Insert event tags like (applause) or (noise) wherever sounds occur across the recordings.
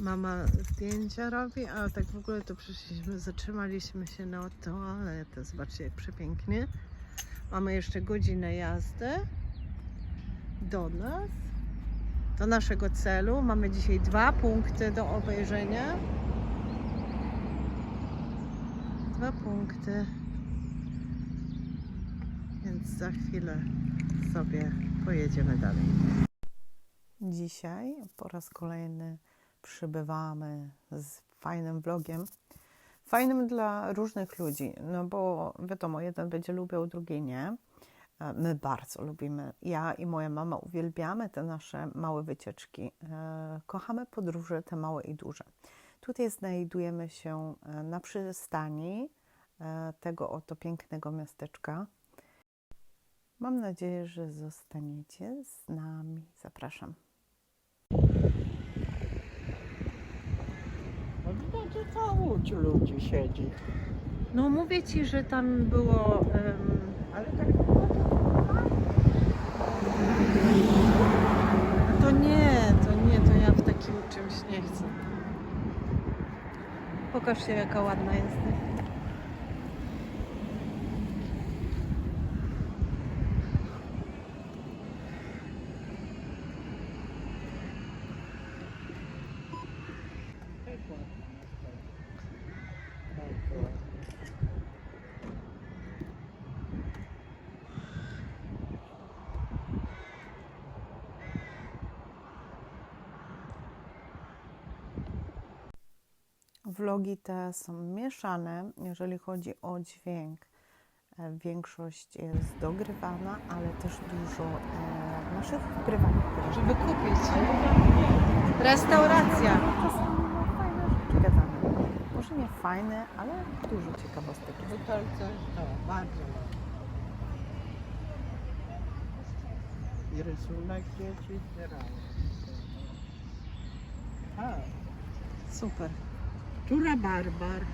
Mama zdjęcia robi, a tak w ogóle to przyszliśmy, zatrzymaliśmy się na toaletę. Zobaczcie jak przepięknie. Mamy jeszcze godzinę jazdy do nas, do naszego celu. Mamy dzisiaj dwa punkty do obejrzenia. Dwa punkty. Więc za chwilę sobie pojedziemy dalej. Dzisiaj po raz kolejny przybywamy z fajnym vlogiem. Fajnym dla różnych ludzi, no bo wiadomo, jeden będzie lubił, drugi nie. E, My bardzo lubimy. Ja i moja mama uwielbiamy te nasze małe wycieczki. E, Kochamy podróże, te małe i duże. Tutaj znajdujemy się e, na przystani tego oto pięknego miasteczka. Mam nadzieję, że zostaniecie z nami. Zapraszam. Że cała łódź ludzi siedzi. No mówię ci, że tam było. Ale tak to nie, to nie, to ja w takim czymś nie chcę. Pokaż się, jaka ładna jest. tak ładna jest. Bardzo ładna. Vlogi te są mieszane, jeżeli chodzi o dźwięk. E, Większość jest dogrywana, ale też dużo e, naszych prywatnych. Żeby kupić. Restauracja. Gadane. Może nie fajne, ale dużo ciekawostek. Butelce, to bardzo. I rysunek dzieci. A, Super. Czura Barbar,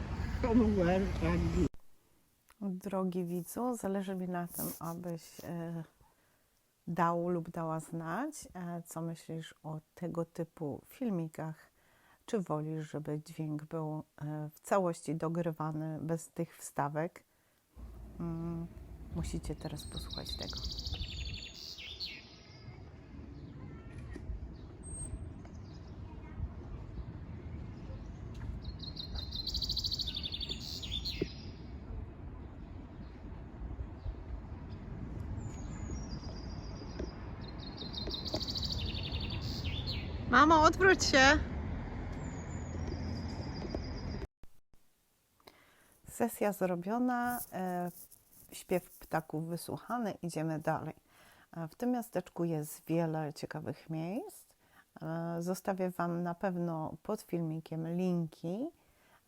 Commonwealth Anglii. Drogi widzu, zależy mi na tym, abyś e, dał lub dała znać, e, co myślisz o tego typu filmikach. Czy wolisz, żeby dźwięk był e, w całości dogrywany bez tych wstawek? Mm, musicie teraz posłuchać tego. Mamo, odwróć się! Sesja zrobiona, e, śpiew ptaków wysłuchany, idziemy dalej. E, W tym miasteczku jest wiele ciekawych miejsc. E, Zostawię Wam na pewno pod filmikiem linki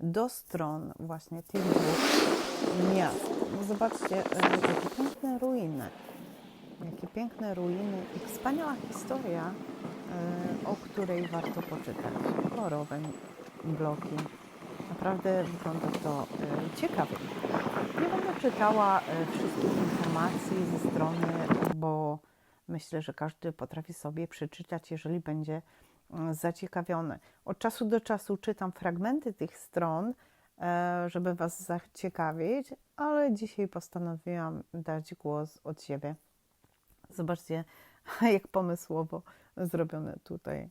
do stron właśnie tych dwóch miast. Zobaczcie, jakie piękne ruiny. Jakie piękne ruiny i wspaniała historia, o której warto poczytać. Kolorowe bloki. Naprawdę wygląda to e, ciekawie. Nie będę czytała e, wszystkich informacji ze strony, bo myślę, że każdy potrafi sobie przeczytać, jeżeli będzie mm, zaciekawiony. Od czasu do czasu czytam fragmenty tych stron, e, żeby Was zaciekawić, ale dzisiaj postanowiłam dać głos od siebie. Zobaczcie, (laughs) jak pomysłowo zrobione tutaj.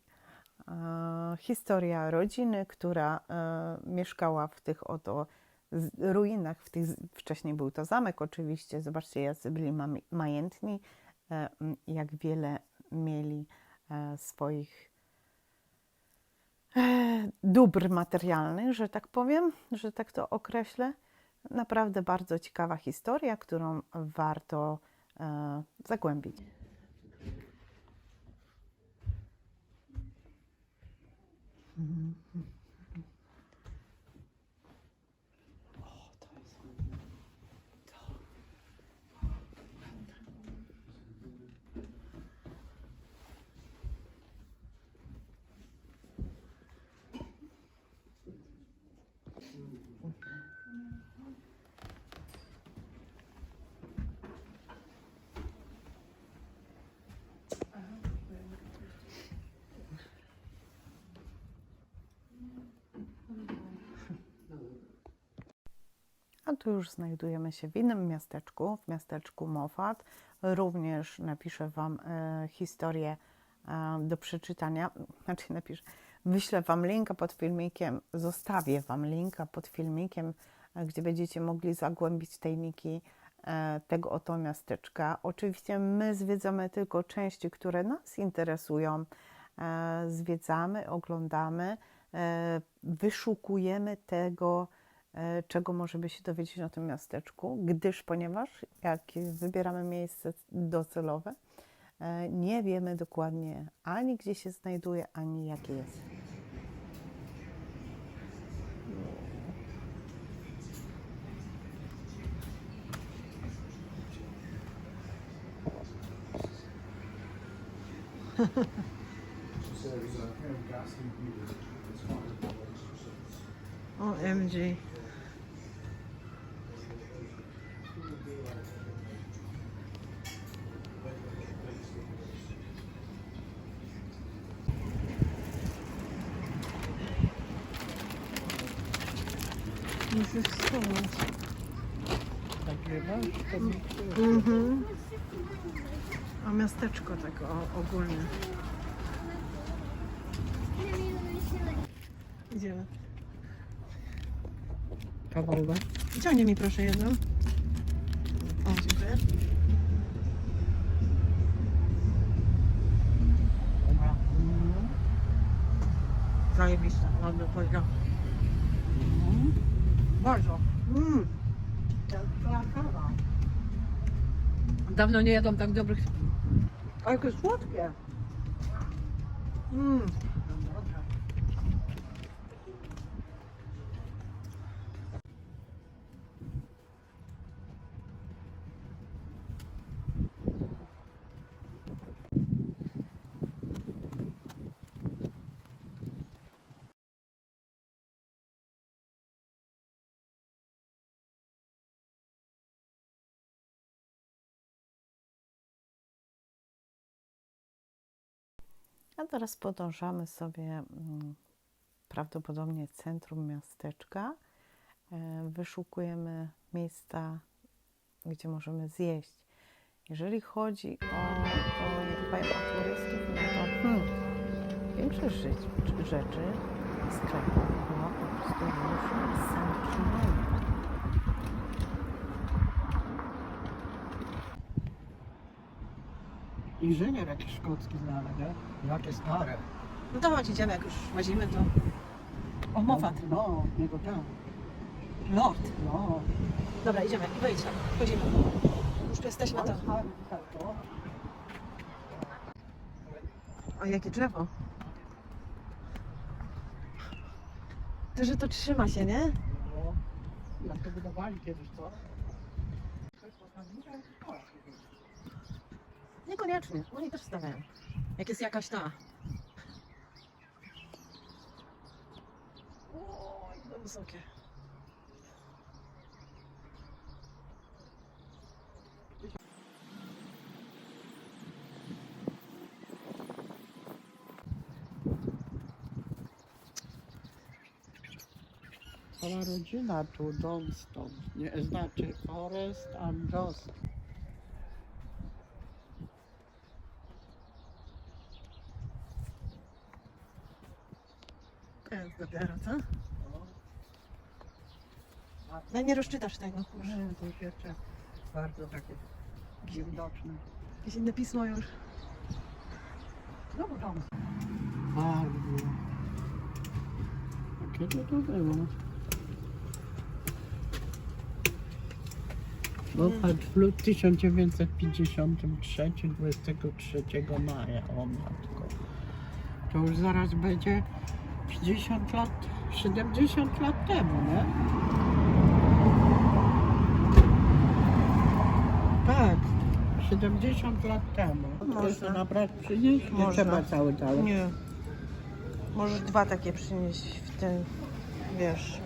E, Historia rodziny, która e, mieszkała w tych oto ruinach. W tych, wcześniej był to zamek, oczywiście. Zobaczcie, jacy byli majętni, e, jak wiele mieli swoich dóbr materialnych, że tak powiem, że tak to określę. Naprawdę bardzo ciekawa historia, którą warto zagłębić. Mm-hmm. A tu już znajdujemy się w innym miasteczku, w miasteczku Moffat. Również napiszę Wam e, historię e, do przeczytania. (laughs) Znaczy napiszę, wyślę Wam linka pod filmikiem, zostawię Wam linka pod filmikiem, e, gdzie będziecie mogli zagłębić tajniki tego oto miasteczka. Oczywiście my zwiedzamy tylko części, które nas interesują. Zwiedzamy, oglądamy, wyszukujemy tego, czego możemy się dowiedzieć o tym miasteczku, gdyż ponieważ jak wybieramy miejsce docelowe, e, nie wiemy dokładnie ani gdzie się znajduje, ani jakie jest. OMG. Musisz wspomnieć. Nagrywasz? Mhm. A miasteczko tak o, ogólnie. Idziemy. Kawałek. Ciągnie mi proszę jedną. O, dziękuję. Zajebiste, ładny poziom. Bardzo. Mm. Dawno nie jadłam tak dobrych... A jakie słodkie. Mm. A teraz podążamy sobie mm, prawdopodobnie centrum miasteczka. E, Wyszukujemy miejsca, gdzie możemy zjeść. Jeżeli chodzi o to, o turystów, no to hmm, większość rzeczy, rzeczy sklepów była po prostu już zamknięta. Inżynier jakiś szkocki znany, nie? Jakie stare. No to chodź, idziemy, jak już łazimy, to... O, Moffat. No, jego tam. Lord. No. Dobra, idziemy, wejdź tam, chodzimy. Już tu jesteśmy, to... to. O, jakie drzewo. To, że to trzyma się, nie? No. Jak to budowali kiedyś, co? Niekoniecznie. Oni też stawiają. Jak jest jakaś ta. Oj, to wysokie. Cała rodzina tu, Johnston. Nie, znaczy Forest and Johnston. Jest dopiero, co? No nie rozczytasz tego. Nie, to jeszcze bardzo takie widoczne. jakieś inne pismo już. No tam. Bardzo. A kiedy to było? Bo patrz, w 1953, 23 maja, o matko. To już zaraz będzie 50 lat, 70 lat temu, nie? Tak. 70 lat temu. Można. Można nabrać przynieść? Nie Można. trzeba cały dalej. Nie. Możesz dwa takie przynieść w tym, wiesz,